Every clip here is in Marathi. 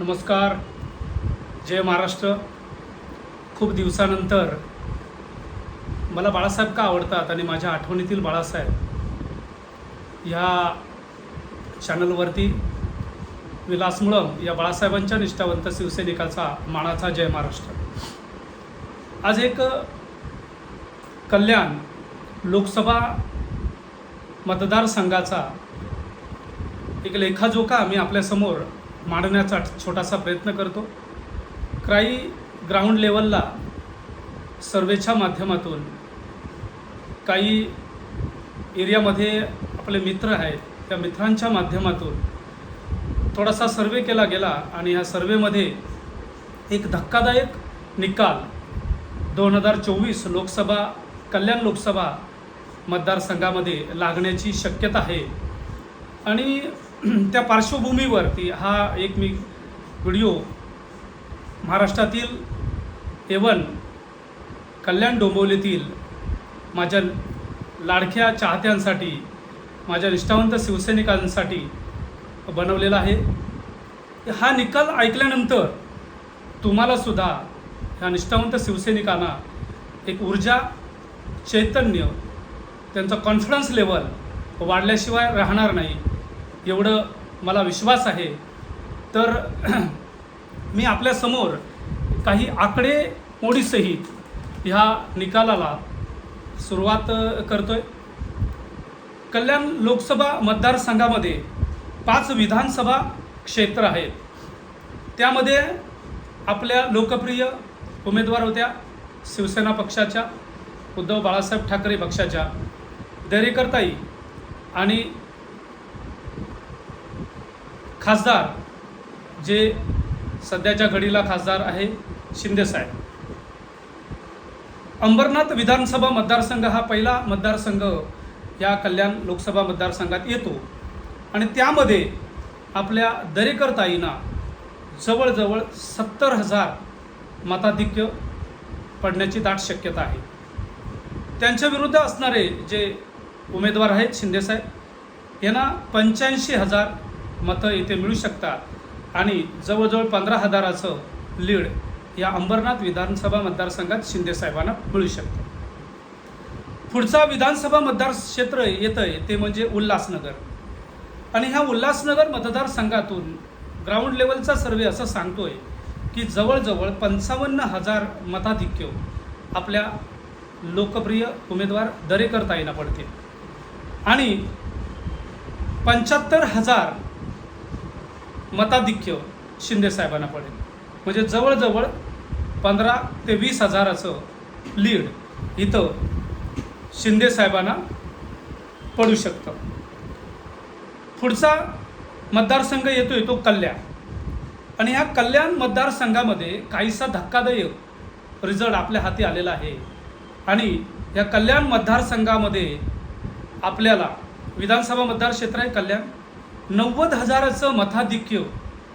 नमस्कार. जय महाराष्ट्र. खूप दिवसानंतर मला बाळासाहेब का आवडतात आणि माझ्या आठवणीतील बाळासाहेब ह्या चॅनलवरती विलास मुळम या बाळासाहेबांच्या निष्ठावंत शिवसैनिकाचा मानाचा जय महाराष्ट्र. आज एक कल्याण लोकसभा मतदारसंघाचा एक लेखाजोखा मी आपल्यासमोर मांडण्याचा छोटासा प्रयत्न करतो. क्राई ग्राउंड लेवलला सर्वेच्या माध्यमातून काही एरियामध्ये आपले मित्र आहेत त्या मित्रांच्या माध्यमातून थोडासा सर्वे केला गेला आणि ह्या सर्वेमध्ये एक धक्कादायक निकाल दोन हजार चोवीस लोकसभा कल्याण लोकसभा मतदारसंघामध्ये लागण्याची शक्यता आहे. आणि त्या पार्श्वभूमीवरती हा एक मी व्हिडिओ महाराष्ट्रातील एवन कल्याण डोंबिवलीतील माझ्या लाडक्या चाहत्यांसाठी माझ्या निष्ठावंत शिवसैनिकांसाठी बनवलेला आहे. हा निकाल ऐकल्यानंतर तुम्हालासुद्धा ह्या निष्ठावंत शिवसैनिकांना एक ऊर्जा चैतन्य त्यांचा कॉन्फिडन्स लेवल वाढल्याशिवाय राहणार नाही. एवढं मला विश्वास आहे. तर मी आपल्यासमोर काही आकडे मोडीसहित ह्या निकालाला सुरुवात करतोय. कल्याण लोकसभा मतदारसंघामध्ये पाच विधानसभा क्षेत्र आहेत. त्यामध्ये आपल्या लोकप्रिय उमेदवार होत्या शिवसेना पक्षाच्या उद्धव बाळासाहेब ठाकरे पक्षाच्या दरेकरताई आणि खासदार जे सध्याच्या घडीला खासदार आहे शिंदेसाहेब अंबरनाथ विधानसभा मतदारसंघ हा पहिला मतदारसंघ या कल्याण लोकसभा मतदारसंघात येतो. आणि त्यामध्ये आपल्या दरेकरताईंना जवळजवळ सत्तर हजार मताधिक्य पडण्याची दाट शक्यता आहे. त्यांच्या विरुद्ध असणारे जे उमेदवार आहेत शिंदेसाहेब यांना पंच्याऐंशी हजार मतं येथे मिळू शकतात. आणि जवळजवळ पंधरा हजाराचं लीड या अंबरनाथ विधानसभा मतदारसंघात शिंदेसाहेबांना मिळू शकतं. पुढचा विधानसभा मतदार क्षेत्र येतं आहे ते म्हणजे उल्हासनगर. आणि ह्या उल्हासनगर मतदारसंघातून ग्राउंड लेवलचा सर्वे असं सांगतोय की जवळजवळ पंचावन्न हजार मताधिक्य आपल्या लोकप्रिय उमेदवार दरेकरताईंना पडतील आणि पंच्याहत्तर हजार मताधिक्य शिंदेसाहेबांना पडेल. म्हणजे जवळजवळ पंधरा ते वीस हजाराचं लीड इथं शिंदेसाहेबांना पडू शकतं. पुढचा मतदारसंघ येतोय तो कल्याण. आणि ह्या कल्याण मतदारसंघामध्ये काहीसा धक्कादायक रिझल्ट आपल्या हाती आलेला आहे. आणि या कल्याण मतदारसंघामध्ये आपल्याला विधानसभा मतदारक्षेत्र आहे कल्याण. नव्वद हजाराचं मताधिक्य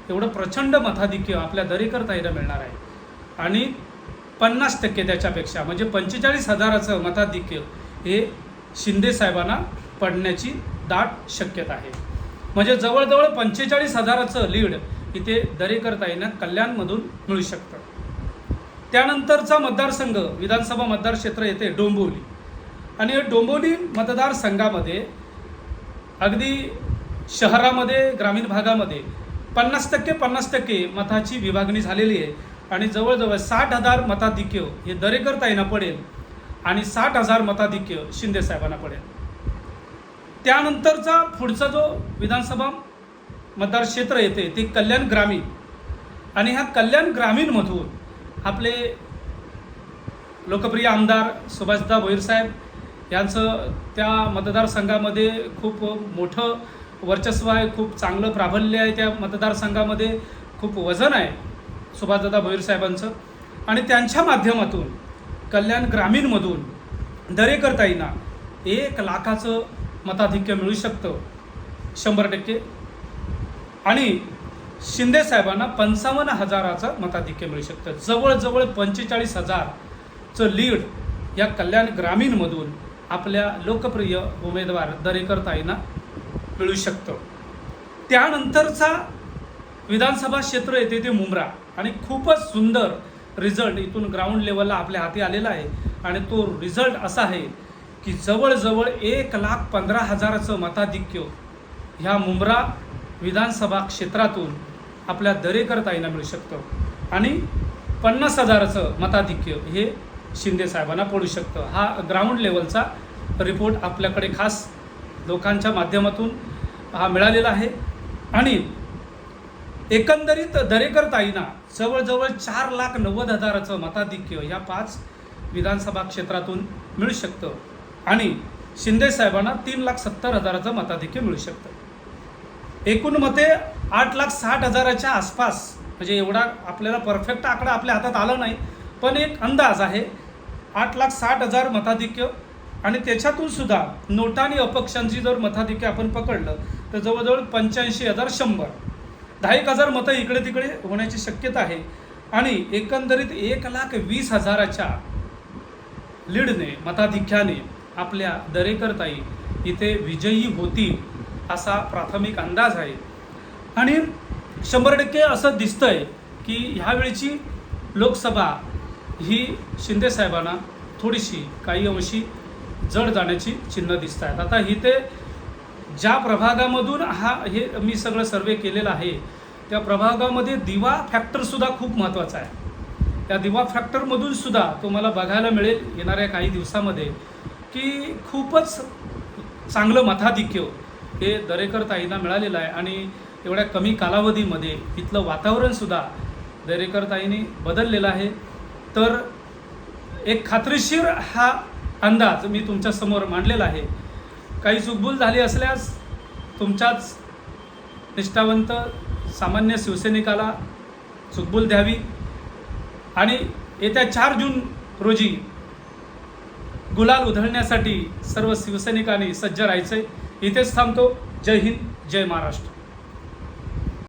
एवढं प्रचंड मताधिक्य आपल्या दरेकरताईला मिळणार आहे. आणि पन्नास टक्के त्याच्यापेक्षा म्हणजे पंचेचाळीस हजाराचं मताधिक्य हे शिंदे साहेबांना पडण्याची दाट शक्यता आहे. म्हणजे जवळजवळ पंचेचाळीस हजाराचं लीड इथे दरेकरताईंना कल्याणमधून मिळू शकतं. त्यानंतरचा मतदारसंघ विधानसभा मतदारक्षेत्र येते डोंबिवली. आणि या डोंबिवली मतदारसंघामध्ये अगदी शहरामध्ये ग्रामीण भागामध्ये पन्नास टक्के पन्नास टक्के मताची विभागणी झालेली आहे. आणि जवळजवळ साठ हजार मताधिक्य हे दरेकरताईंना पडेल आणि साठ हजार मताधिक्य शिंदेसाहेबांना पडेल. त्यानंतरचा पुढचा जो विधानसभा मतदार क्षेत्र येते ते कल्याण ग्रामीण. आणि ह्या कल्याण ग्रामीणमधून आपले लोकप्रिय आमदार सुभाषदा भोईरसाहेब यांचं त्या मतदारसंघामध्ये खूप मोठं वर्चस्व आहे खूप चांगलं प्राबल्य आहे त्या मतदारसंघामध्ये खूप वजन आहे सुभाषदादा भोईरसाहेबांचं आणि त्यांच्या माध्यमातून कल्याण ग्रामीणमधून दरेकरताईंना एक लाखाचं मताधिक्य मिळू शकतं शंभर टक्के. आणि शिंदे साहेबांना पंचावन्न हजाराचं मताधिक्य मिळू शकतं. जवळजवळ पंचेचाळीस हजारचं लीड या कल्याण ग्रामीणमधून आपल्या लोकप्रिय उमेदवार दरेकरताईंना मिळू शकतं. त्यानंतरचा विधानसभा क्षेत्र येते ते मुंब्रा. आणि खूपच सुंदर रिझल्ट इथून ग्राउंड लेवलला आपल्या हाती आलेला आहे. आणि तो रिझल्ट असा आहे की जवळजवळ एक लाख पंधरा हजाराचं मताधिक्य ह्या मुंब्रा विधानसभा क्षेत्रातून आपल्या दरेकर ताईंना मिळू शकतं. आणि पन्नास हजाराचं मताधिक्य हे शिंदे साहेबांना पडू शकतं. हा ग्राउंड लेवलचा रिपोर्ट आपल्याकडे खास लोकांच्या माध्यमातून हा मिळालेला आहे. आणि एकंदरीत दरेकर ताईंना जवळजवळ चार लाख नव्वद हजाराचं मताधिक्य या पाच विधानसभा क्षेत्रातून मिळू शकतं. आणि शिंदे साहेबांना तीन लाख सत्तर हजाराचं मताधिक्य मिळू शकतं. एकूण मते आठ लाख साठ हजाराच्या आसपास म्हणजे एवढा आपल्याला परफेक्ट आकडा आपल्या हातात आला नाही पण एक अंदाज आहे. आठ लाख साठ हजार मताधिक्य आणि त्याच्यातून सुद्धा नोटा आणि अपक्षांची जर मताधिक्य आपण पकडलं तर जवळजवळ पंच्याऐंशी हजार शंभर. दहा एक हजार मतं इकडे तिकडे होण्याची शक्यता आहे. आणि एकंदरीत एक लाख वीस हजाराच्या लीडने मताधिक्याने आपल्या दरेकरताई इथे विजयी होतील असा प्राथमिक अंदाज आहे. आणि शंभर टक्के असं दिसतंय की ह्यावेळीची लोकसभा ही शिंदे साहेबांना थोडीशी काही अंशी जड जाण्याची चिन्ह दिसत आहेत. आता ही ते ज्या प्रभागामधून हा हे मी सगळं सर्वे केलेलं आहे त्या प्रभागामध्ये दिवा फॅक्टरसुद्धा खूप महत्त्वाचा आहे. त्या दिवा फॅक्टरमधून सुद्धा तुम्हाला बघायला मिळेल येणाऱ्या काही दिवसामध्ये की खूपच चांगलं मताधिक्य हे दरेकर ताईंना मिळालेलं आहे आणि एवढ्या कमी कालावधीमध्ये इथलं वातावरणसुद्धा दरेकर ताईंनी बदललेलं आहे. तर एक खात्रीशीर हा अंदाज मी तुमच्यासमोर मांडलेला आहे. काही चुकबुल झाली असल्यास तुमच्याच निष्ठावंत सामान्य शिवसैनिकाला चुकबुल द्यावी. आणि येत्या चार जून रोजी गुलाल उधळण्यासाठी सर्व शिवसैनिकांनी सज्ज राहायचे. इथेच थांबतो. जय हिंद जय महाराष्ट्र.